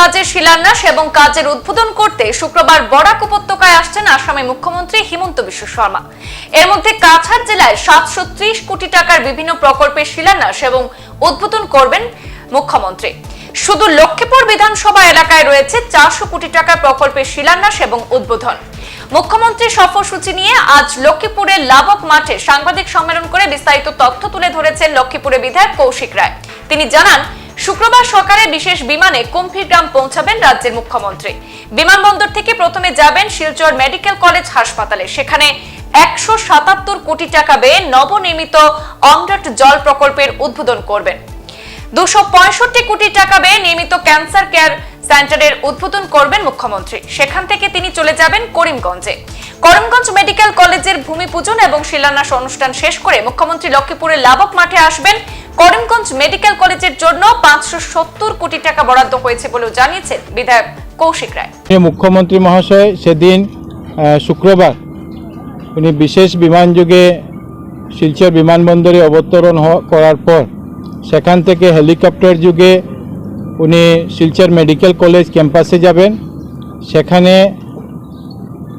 কাজের শিলান্যাস এবং কাজের উদ্বোধন করতে শুক্রবার বরাক উপত্যকায় আসছেন আসামের মুখ্যমন্ত্রী হিমন্ত বিশ্ব শর্মা। এর মধ্যে কাছাড় জেলায় সাতশো ত্রিশ কোটি টাকার বিভিন্ন প্রকল্পের শিলান্যাস এবং উদ্বোধন করবেন মুখ্যমন্ত্রী। শুধু লক্ষ্মীপুর বিধানসভা এলাকায় রয়েছে চারশো কোটি টাকার প্রকল্পের শিলান্যাস এবং উদ্বোধন। মুখ্যমন্ত্রী সফরসূচি নিয়ে আজ লক্ষ্মীপুরের লাভক মাঠে সাংবাদিক সম্মেলন করে বিস্তারিত তথ্য তুলে ধরেছেন লক্ষ্মীপুরের বিধায়ক কৌশিক রায়। তিনি জানান শুক্রবার সকালে বিশেষ বিমানে কুম্ভীরগ্রাম পৌঁছাবেন রাজ্যের মুখ্যমন্ত্রী। বিমানবন্দর থেকে প্রথমে যাবেন শিলচর মেডিকেল কলেজ হাসপাতালে। সেখানে একশো সাতাত্তর কোটি টাকা ব্যয়ে নবনির্মিত অমডট জল প্রকল্পের উদ্বোধন করবেন। দুশো পঁয়ষট্টি কোটি টাকা ব্যয়ে নির্মিত ক্যান্সার কেয়ার সেন্টারের উদ্বোধন করবেন মুখ্যমন্ত্রী। সেখান থেকে তিনি চলে যাবেন করিমগঞ্জে। করিমগঞ্জ মেডিকেল কলেজের ভূমি পূজন এবং শিলান্যাস অনুষ্ঠান শেষ করে মুখ্যমন্ত্রী লক্ষ্মীপুরের লাবক মাঠে আসবেন। করিমগঞ্জ মেডিকেল কলেজের জন্য পাঁচশো সত্তর কোটি টাকা বরাদ্দ হয়েছে বলেও জানিয়েছেন বিধায়ক কৌশিক রায়। মুখ্যমন্ত্রী মহাশয়, সেদিন শুক্রবার উনি বিশেষ বিমানযোগে শিলচর বিমানবন্দরে অবতরণ করার পর সেখান থেকে হেলিকপ্টার যুগে উনি শিলচর মেডিকেল কলেজ ক্যাম্পাসে যাবেন। সেখানে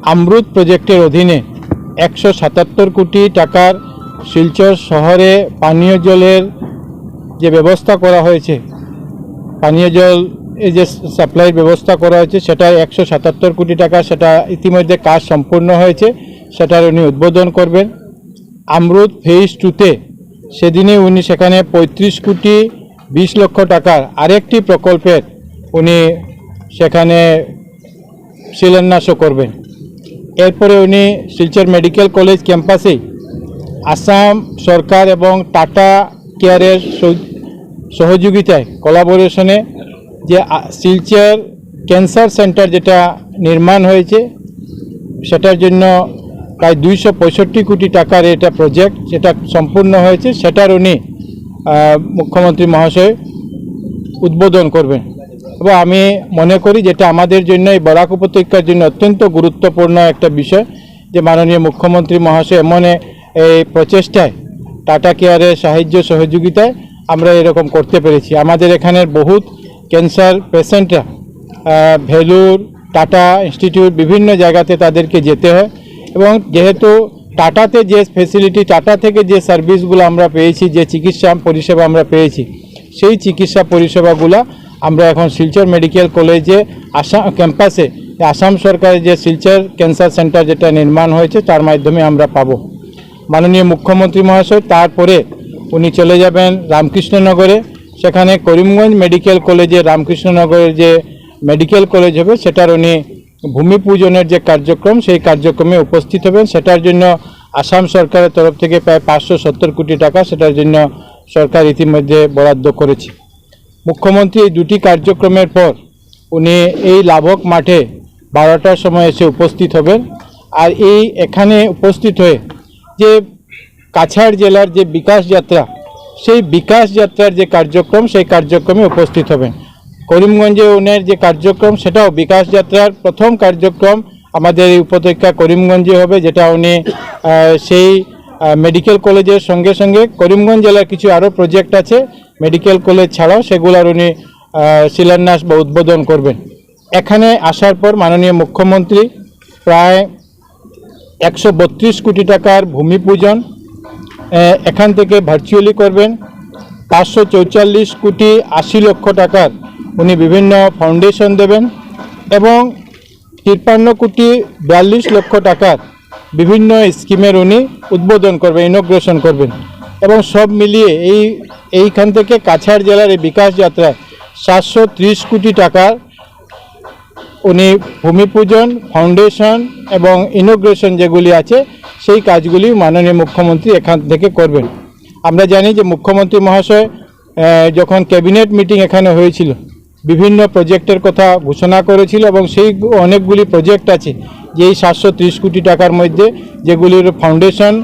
আমরুত প্রজেক্টের অধীনে একশো সাতাত্তর কোটি টাকার শিলচর শহরে পানীয় জলের যে ব্যবস্থা করা হয়েছে, পানীয় জল যে সাপ্লাইয়ের ব্যবস্থা করা হয়েছে সেটা একশো সাতাত্তর কোটি টাকা সেটা ইতিমধ্যে কাজ সম্পূর্ণ হয়েছে, সেটার উনি উদ্বোধন করবেন। আমরুদ ফেজ টুতে সেদিনে উনি সেখানে পঁয়ত্রিশ কোটি বিশ লক্ষ টাকার আরেকটি প্রকল্পের উনি সেখানে শিলান্যাসও করবেন। এরপরে উনি শিলচর মেডিকেল কলেজ ক্যাম্পাসে আসাম সরকার এবং টাটা কেয়ারের সহ- সহযোগিতায় কোলাবোরেশনে যে শিলচর ক্যান্সার সেন্টার যেটা নির্মাণ হয়েছে, সেটার জন্য প্রায় দুইশো পঁয়ষট্টি কোটি টাকার এটা প্রজেক্ট যেটা সম্পূর্ণ হয়েছে, সেটার উনি মুখ্যমন্ত্রী মহাশয় উদ্বোধন করবেন। এবং আমি মনে করি যেটা আমাদের জন্য এই বরাক উপত্যকার জন্য অত্যন্ত গুরুত্বপূর্ণ একটা বিষয় যে মাননীয় মুখ্যমন্ত্রী মহাশয় এমন এই প্রচেষ্টায় টাটা কেয়ারের সাহায্য সহযোগিতায় আমরা এরকম করতে পেরেছি। আমাদের এখানের বহুত ক্যান্সার পেশেন্টরা ভেলুর, টাটা ইনস্টিটিউট বিভিন্ন জায়গাতে তাদেরকে যেতে হয় এবং যেহেতু টাটাতে যে ফেসিলিটি টাটা থেকে যে সার্ভিসগুলো আমরা পেয়েছি, যে চিকিৎসা পরিষেবা আমরা পেয়েছি, সেই চিকিৎসা পরিষেবাগুলো আমরা এখন শিলচর মেডিকেল কলেজে, আসাম, ক্যাম্পাসে, আসাম সরকারের যে শিলচর ক্যান্সার সেন্টার যেটা নির্মাণ হয়েছে, তার মাধ্যমে আমরা পাবো। মাননীয় মুখ্যমন্ত্রী মহাশয়, তারপরে উনি চলে যাবেন রামকৃষ্ণনগরে। সেখানে করিমগঞ্জ মেডিকেল কলেজে, রামকৃষ্ণনগরের যে মেডিকেল কলেজ হবে, সেটার উনি ভূমি পূজনের যে কার্যক্রম, সেই কার্যক্রমে উপস্থিত হবেন। সেটার জন্য আসাম সরকারের তরফ থেকে প্রায় পাঁচশো সত্তর কোটি টাকা সেটার জন্য সরকার ইতিমধ্যে বরাদ্দ করেছে। মুখ্যমন্ত্রী এই দুটি কার্যক্রমের পর উনি এই লাভক মাঠে বারোটার সময় এসে উপস্থিত হবেন। আর এই এখানে উপস্থিত হয়ে যে কাছাড় জেলার যে বিকাশ যাত্রা, সেই বিকাশ যাত্রার যে কার্যক্রম, সেই কার্যক্রমে উপস্থিত হবেন। করিমগঞ্জে উনের যে কার্যক্রম, সেটাও বিকাশ যাত্রার প্রথম কার্যক্রম আমাদের এই উপত্যকা করিমগঞ্জে হবে, যেটা উনি সেই মেডিকেল কলেজের সঙ্গে সঙ্গে করিমগঞ্জ জেলার কিছু আরও প্রজেক্ট আছে। মেডিকেল কলেজ ছাড়াও সেগুলার উনি শিলান্যাস বা উদ্বোধন করবেন। এখানে আসার পর মাননীয় মুখ্যমন্ত্রী প্রায় একশো বত্রিশ কোটি টাকার ভূমি পূজন এখান থেকে ভার্চুয়ালি করবেন। পাঁচশো চৌচল্লিশ কোটি আশি লক্ষ টাকার উনি বিভিন্ন ফাউন্ডেশন দেবেন এবং তিপ্পান্ন কোটি বিয়াল্লিশ লক্ষ টাকার বিভিন্ন স্কিমের উনি উদ্বোধন করবেন ইনোগ্রেশন করবেন। এবং সব মিলিয়ে এই, এইখান থেকে কাছাড় জেলার এই বিকাশ যাত্রায় সাতশো ত্রিশ কোটি টাকার উনি ভূমি পূজন ফাউন্ডেশন এবং ইনোগ্রেশন যেগুলি আছে, সেই কাজগুলি মাননীয় মুখ্যমন্ত্রী এখান থেকে করবেন। আমরা জানি যে মুখ্যমন্ত্রী মহাশয় যখন ক্যাবিনেট মিটিং এখানে হয়েছিল, বিভিন্ন প্রজেক্টের কথা ঘোষণা করেছিল এবং সেই অনেকগুলি প্রজেক্ট আছে যেই সাতশো ত্রিশ কোটি টাকার মধ্যে যেগুলির ফাউন্ডেশন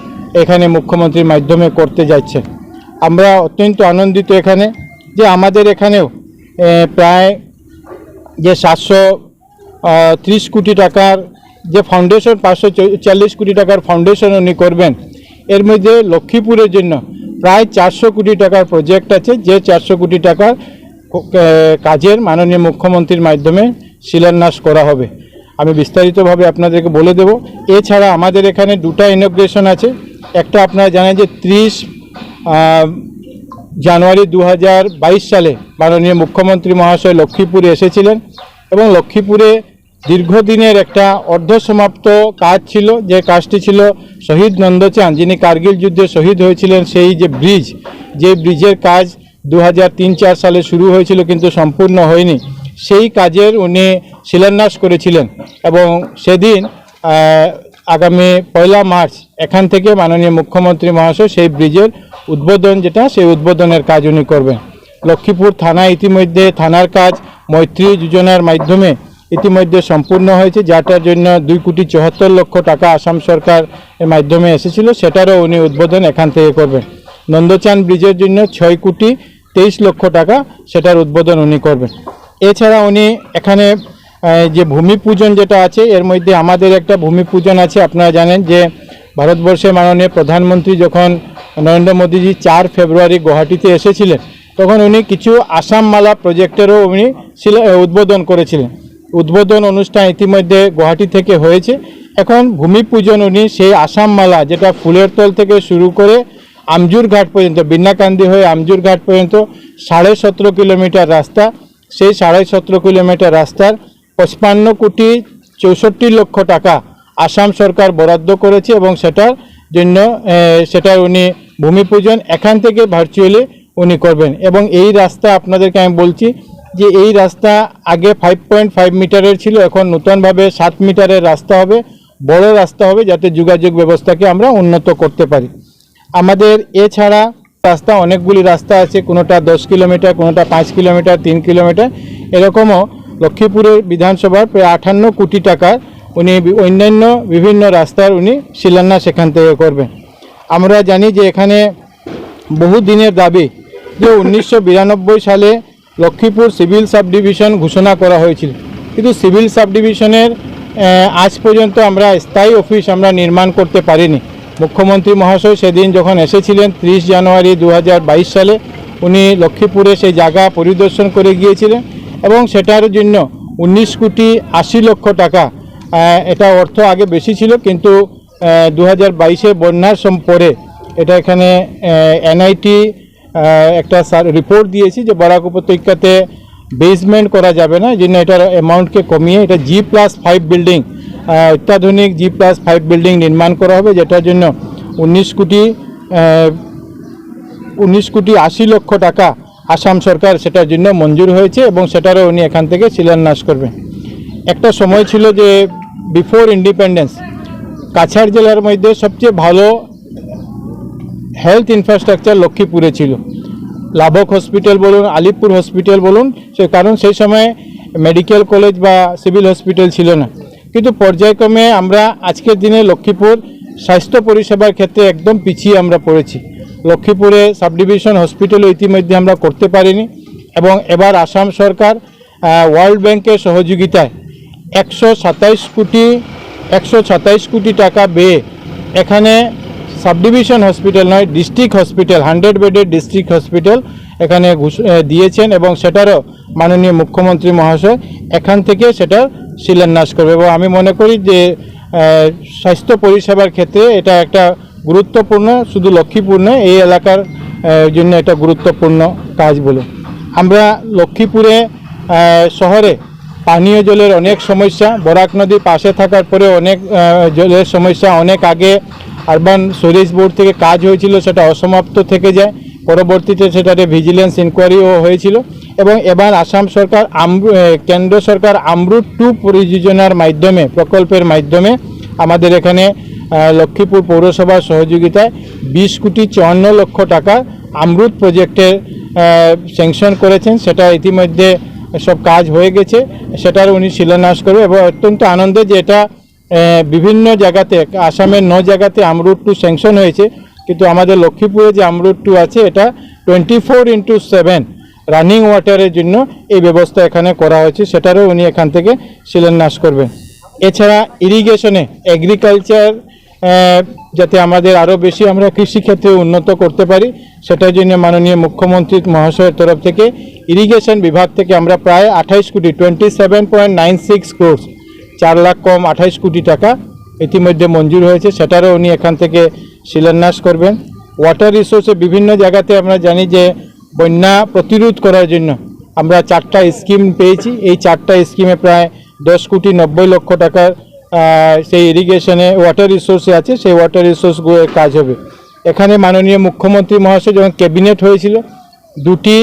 এখানে মুখ্যমন্ত্রীর মাধ্যমে করতে যাচ্ছেন আমরা অত্যন্ত আনন্দিত এখানে যে আমাদের এখানেও প্রায় যে সাতশো ত্রিশ কোটি টাকার যে ফাউন্ডেশন পাঁচশো চল্লিশ কোটি টাকার ফাউন্ডেশন উনি করবেন, এর মধ্যে লক্ষ্মীপুরের জন্য প্রায় চারশো কোটি টাকার প্রজেক্ট আছে, যে চারশো কোটি টাকার কাজের মাননীয় মুখ্যমন্ত্রীর মাধ্যমে শিলান্যাস করা হবে। আমি বিস্তারিতভাবে আপনাদেরকে বলে দেব। এছাড়া আমাদের এখানে দুটা ইনোগ্রেশন আছে। একটা আপনারা জানেন যে ত্রিশ জানুয়ারি দু হাজার বাইশ সালে মাননীয় মুখ্যমন্ত্রী মহাশয় লক্ষ্মীপুরে এসেছিলেন এবং লক্ষ্মীপুরে দীর্ঘদিনের একটা অর্ধসমাপ্ত কাজ ছিল, যে কাজটি ছিল শহীদ নন্দচাঁদ যিনি কার্গিল যুদ্ধে শহীদ হয়েছিলেন, সেই যে ব্রিজ, যে ব্রিজের কাজ দু হাজার সালে শুরু হয়েছিল কিন্তু সম্পূর্ণ হয়নি। সেই কাজের উনি শিলান্যাস করেছিলেন এবং সেদিন আগামী পয়লা মার্চ এখান থেকে মাননীয় মুখ্যমন্ত্রী মহাশয় সেই ব্রিজের উদ্বোধন যেটা, সেই উদ্বোধনের কাজ উনি করবেন। লক্ষ্মীপুর থানা ইতিমধ্যে থানার কাজ, মৈত্রী যোজনার মাধ্যমে ইতিমধ্যে সম্পূর্ণ হয়েছে, যাটার জন্য দুই কোটি চুয়াত্তর লক্ষ টাকা আসাম সরকার এর মাধ্যমে এসেছিল, সেটারও উনি উদ্বোধন এখান থেকে করবেন। নন্দচাঁদ ব্রিজের জন্য ছয় কোটি তেইশ লক্ষ টাকা সেটার উদ্বোধন উনি করবেন। এছাড়া উনি এখানে যে ভূমি পূজন যেটা আছে, এর মধ্যে আমাদের একটা ভূমি পূজন আছে, আপনারা জানেন যে ভারতবর্ষের মাননীয় প্রধানমন্ত্রী যখন নরেন্দ্র মোদীজি চার ফেব্রুয়ারি গুয়াহাটিতে এসেছিলেন, তখন উনি কিছু আসাম মালা প্রজেক্টেরও উনি উদ্বোধন করেছিলেন। উদ্বোধন অনুষ্ঠান ইতিমধ্যে গুয়াহাটি থেকে হয়েছে। এখন ভূমি পূজন উনি সেই আসাম মালা যেটা ফুলের তল থেকে শুরু করে আমজুর ঘাট পর্যন্ত বিন্নাকান্দি হয়ে আমজুর ঘাট পর্যন্ত সাড়ে সতেরো কিলোমিটার রাস্তা, সেই সাড়ে সতেরো কিলোমিটার রাস্তার পঁচপান্ন কোটি চৌষট্টি লক্ষ টাকা আসাম সরকার বরাদ্দ করেছে এবং সেটার জন্য সেটার উনি ভূমি পূজন এখান থেকে ভার্চুয়ালি উনি করবেন। এবং এই রাস্তা আপনাদেরকে আমি বলছি যে এই রাস্তা আগে ফাইভ পয়েন্ট ফাইভ মিটারের ছিল, এখন নূতনভাবে সাত মিটারের রাস্তা হবে, বড় রাস্তা হবে, যাতে যোগাযোগ ব্যবস্থাকে আমরা উন্নত করতে পারি। আমাদের এছাড়া রাস্তা, অনেকগুলি রাস্তা আছে, কোনোটা দশ কিলোমিটার, কোনোটা পাঁচ কিলোমিটার, তিন কিলোমিটার। এরকমও লক্ষ্মীপুরের বিধানসভার প্রায় আটান্ন কোটি টাকার উনি অন্যান্য বিভিন্ন রাস্তার উনি শিলান্যাস এখান থেকে করবেন। আমরা জানি যে এখানে বহু দিনের দাবি যে উনিশশো বিরানব্বই সালে লক্ষ্মীপুর সিভিল সাব ডিভিশন ঘোষণা করা হয়েছিল। কিন্তু সিভিল সাব ডিভিশনের আজ পর্যন্ত আমরা স্থায়ী অফিস আমরা নির্মাণ করতে পারিনি। মুখ্যমন্ত্রী মহাশয় সেদিন যখন এসেছিলেন ত্রিশ জানুয়ারি দু হাজার বাইশ সালে, উনি লক্ষ্মীপুরে সেই জায়গা পরিদর্শন করে গিয়েছিলেন এবং সেটার জন্য উনিশ কোটি আশি লক্ষ টাকা এটা অর্থ আগে বেশি ছিল, কিন্তু দু হাজার বাইশে বন্যার পরে এটা এখানে এনআইটি একটা রিপোর্ট দিয়েছি যে বরাক উপত্যকাতে বেসমেন্ট করা যাবে না জন্য এটার অ্যামাউন্টকে কমিয়ে এটা জি প্লাস ফাইভ বিল্ডিং অত্যাধুনিক জি প্লাস ফাইভ বিল্ডিং নির্মাণ করা হবে, যেটার জন্য উনিশ কোটি উনিশ কোটি আশি লক্ষ টাকা আসাম সরকার সেটার জন্য মঞ্জুর হয়েছে এবং সেটারও উনি এখান থেকে শিলান্যাস করবেন একটা সময় ছিল যে বিফোর ইন্ডিপেন্ডেন্স কাছাড় জেলার মধ্যে সবচেয়ে ভালো হেলথ ইনফ্রাস্ট্রাকচার লক্ষ্মীপুরে ছিল। লাভক হসপিটাল বলুন, আলিপুর হসপিটাল বলুন, সে কারণ সেই সময় মেডিকেল কলেজ বা সিভিল হসপিটাল ছিল না। কিন্তু পর্যায়ক্রমে আমরা আজকের দিনে লক্ষ্মীপুর স্বাস্থ্য পরিষেবার ক্ষেত্রে একদম পিছিয়ে আমরা পড়েছি। লক্ষ্মীপুরে সাব ডিভিশন হসপিটালও ইতিমধ্যে আমরা করতে পারিনি এবং এবার আসাম সরকার ওয়ার্ল্ড ব্যাংকের সহযোগিতায় একশো সাতাইশ কোটি, একশো সাতাইশ কোটি টাকা ব্যয়ে এখানে সাব ডিভিশন হসপিটাল নয়, ডিস্ট্রিক্ট হসপিটাল, হান্ড্রেড বেডের ডিস্ট্রিক্ট হসপিটাল এখানে দিয়েছেন এবং সেটারও মাননীয় মুখ্যমন্ত্রী মহাশয় এখান থেকে সেটা শিলান্যাস করবে এবং আমি মনে করি যে স্বাস্থ্য পরিষেবার ক্ষেত্রে এটা একটা গুরুত্বপূর্ণ, শুধু লক্ষ্মীপুর নয়, এই এলাকার জন্য একটা গুরুত্বপূর্ণ কাজ বলে আমরা লক্ষ্মীপুরে শহরে পানীয় জলের অনেক সমস্যা। বরাক নদী পাশে থাকার পরে অনেক জলের সমস্যা। অনেক আগে আরবান সুরেশ বোর্ড থেকে কাজ হয়েছিল, সেটা অসমাপ্ত থেকে যায়। পরবর্তীতে সেটাতে ভিজিলেন্স ইনকোয়ারিও হয়েছিল। এবং এবার আসাম সরকার কেন্দ্র সরকার আমরুট টু পরিযোজনার মাধ্যমে, প্রকল্পের মাধ্যমে আমাদের এখানে লক্ষ্মীপুর পৌরসভার সহযোগিতায় বিশ কোটি চুয়ান্ন লক্ষ টাকা আমরুত প্রজেক্টের স্যাংশন করেছেন। সেটা ইতিমধ্যে সব কাজ হয়ে গেছে, সেটার উনি শিলান্যাস করবে এবং অত্যন্ত আনন্দের যে এটা বিভিন্ন জায়গাতে, আসামের ন জায়গাতে আমরুট টু স্যাংশন হয়েছে, কিন্তু আমাদের লক্ষ্মীপুরে যে আমরুট টু আছে, এটা twenty four into seven running ওয়াটারের জন্য এই ব্যবস্থা এখানে করা হয়েছে, সেটারও উনি এখান থেকে শিলান্যাস করবেন। এছাড়া ইরিগেশনে এগ্রিকালচার যাতে আমাদের আরও বেশি আমরা কৃষিক্ষেত্রে উন্নত করতে পারি, সেটার জন্য মাননীয় মুখ্যমন্ত্রী মহাশয়ের তরফ থেকে ইরিগেশন বিভাগ থেকে আমরা প্রায় আঠাইশ কোটি twenty seven point nine six crores চার লাখ কম আঠাইশ কোটি টাকা ইতিমধ্যে মঞ্জুর হয়েছে। সেটারও উনি এখান থেকে শিলান্যাস করবেন। ওয়াটার রিসোর্সে বিভিন্ন জায়গাতে আমরা জানি যে বন্যা প্রতিরোধ করার জন্য আমরা চারটা স্কিম পেয়েছি। এই চারটা স্কিমে প্রায় দশ কোটি নব্বই লক্ষ টাকার সেই ইরিগেশনে ওয়াটার রিসোর্সে আছে, সেই ওয়াটার রিসোর্সগুলোর কাজ হবে। এখানে মাননীয় মুখ্যমন্ত্রী মহাশয় যখন ক্যাবিনেট হয়েছিল, দুটি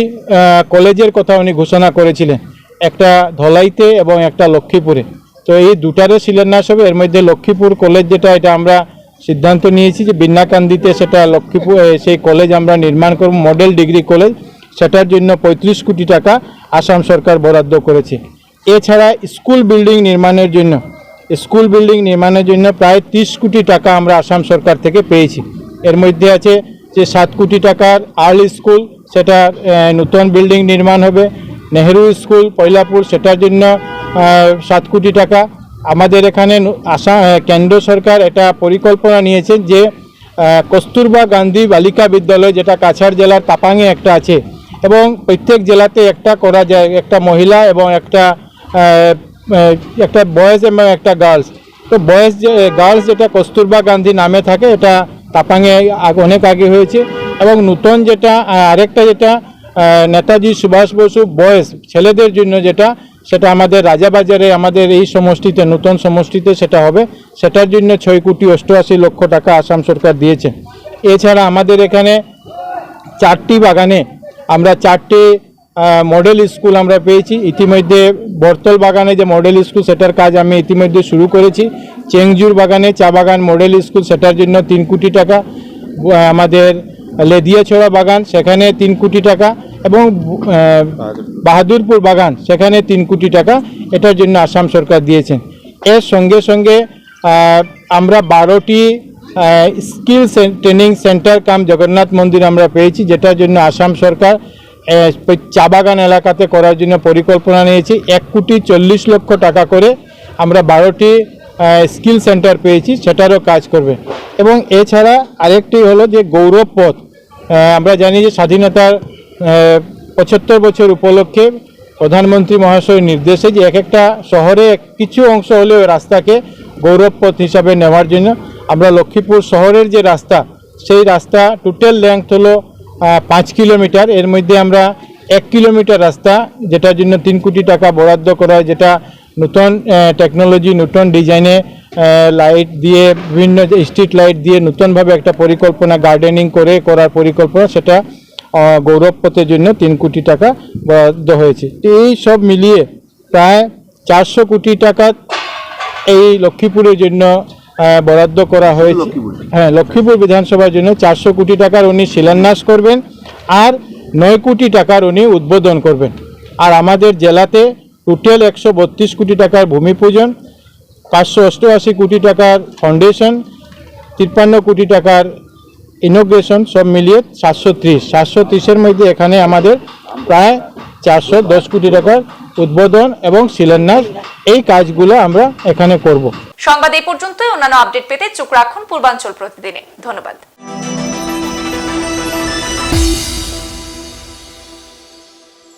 কলেজের কথা উনি ঘোষণা করেছিলেন, একটা ধলাইতে এবং একটা লক্ষ্মীপুরে। তো এই দুটারও শিলান্যাস হবে, এর মধ্যে লক্ষ্মীপুর কলেজ যেটা, এটা আমরা সিদ্ধান্ত নিয়েছি যে বিন্নাকান্দিতে সেটা লক্ষ্মীপুর সেই কলেজ আমরা নির্মাণ করব মডেল ডিগ্রি কলেজ সেটার জন্য পঁয়ত্রিশ কোটি টাকা আসাম সরকার বরাদ্দ করেছে। এছাড়া স্কুল বিল্ডিং নির্মাণের জন্য স্কুল বিল্ডিং নির্মাণের জন্য প্রায় তিরিশ কোটি টাকা আমরা আসাম সরকার থেকে পেয়েছি। এর মধ্যে আছে যে সাত কোটি টাকার আর্লি স্কুল, সেটা নতুন বিল্ডিং নির্মাণ হবে। নেহেরু স্কুল, পয়লাপুর, সেটার জন্য সাত কোটি টাকা। আমাদের এখানে আসাম কেন্দ্র সরকার এটা পরিকল্পনা নিয়েছেন যে কস্তুরবা গান্ধী বালিকা বিদ্যালয়, যেটা কাছাড় জেলার তাপাঙে একটা আছে, এবং প্রত্যেক জেলাতে একটা করা যায়, একটা মহিলা এবং একটা একটা বয়েজ এবং একটা গার্লস। তো বয়েজ যে গার্লস যেটা কস্তুরবা গান্ধী নামে থাকে, এটা তাপাঙে অনেক আগে হয়েছে। এবং নূতন যেটা আরেকটা যেটা নেতাজি সুভাষ বসু বয়েজ, ছেলেদের জন্য যেটা, সেটা আমাদের রাজাবাজারে আমাদের এই সমষ্টিতে, নতুন সমষ্টিতে সেটা হবে। সেটার জন্য ছয় কোটি অষ্টআশি লক্ষ টাকা আসাম সরকার দিয়েছে। এছাড়া আমাদের এখানে চারটি বাগানে আমরা চারটি মডেল স্কুল আমরা পেয়েছি। ইতিমধ্যে বর্তল বাগানে যে মডেল স্কুল সেটার কাজ আমি ইতিমধ্যে শুরু করেছি। চেংজুর বাগানে চা বাগান মডেল স্কুল সেটার জন্য তিন কোটি টাকা আমাদের লেদিয়াছড়া বাগান, সেখানে তিন কোটি টাকা এবং বাহাদুরপুর বাগান, সেখানে তিন কোটি টাকা, এটার জন্য আসাম সরকার দিয়েছেন এর সঙ্গে সঙ্গে আমরা বারোটি skill training centre cum Jagannath মন্দির আমরা পেয়েছি, যেটার জন্য আসাম সরকার চা বাগান এলাকাতে করার জন্য পরিকল্পনা নিয়েছি। এক কোটি চল্লিশ লক্ষ টাকা করে আমরা বারোটি স্কিল সেন্টার পেয়েছি, সেটারও কাজ করবে। এবং এছাড়া আরেকটি হলো যে গৌরব পথ। আমরা জানি যে স্বাধীনতার পঁচাত্তর বছর উপলক্ষে প্রধানমন্ত্রী মহাশয়ের নির্দেশে যে এক একটা শহরে কিছু অংশ হলেও রাস্তাকে গৌরব পথ হিসাবে নেওয়ার জন্য আমরা লক্ষ্মীপুর শহরের যে রাস্তা, সেই রাস্তা টোটাল লেংথ হলো পাঁচ কিলোমিটার। এর মধ্যে আমরা এক কিলোমিটার রাস্তা যেটার জন্য তিন কোটি টাকা বরাদ্দ করা হয় যেটা নতুন টেকনোলজি নতুন ডিজাইনে লাইট দিয়ে বিভিন্ন স্ট্রিট লাইট দিয়ে নতুনভাবে একটা পরিকল্পনা গার্ডেনিং করে করার পরিকল্পনা সেটা আহ, গৌরব পথের জন্য তিন কোটি টাকা বরাদ্দ হয়েছে। এই সব মিলিয়ে প্রায় চারশো কোটি টাকা এই লক্ষ্মীপুরের জন্য বরাদ্দ করা হয়েছে। হ্যাঁ লক্ষ্মীপুর বিধানসভার জন্য চারশো কোটি টাকার উনি শিলান্যাস করবেন আর নয় কোটি টাকার উনি উদ্বোধন করবেন। আর আমাদের জেলাতে টোটাল একশো বত্রিশ কোটি টাকার ভূমি পূজন পাঁচশো অষ্টআশি কোটি টাকার ফাউন্ডেশন তিপ্পান্ন কোটি টাকার ইনোগ্রেশন সব মিলিয়ে সাতশো ত্রিশ। সাতশো ত্রিশের মধ্যে এখানে আমাদের প্রায় চারশো দশ কোটি টাকার উদ্বোধন এবং শিলান্যাস, এই কাজগুলো আমরা এখানে করব। সংবাদ এই পর্যন্তই। অন্যান্য আপডেট পেতে চোখ রাখুন পূর্বাঞ্চল প্রতিদিনে। ধন্যবাদ।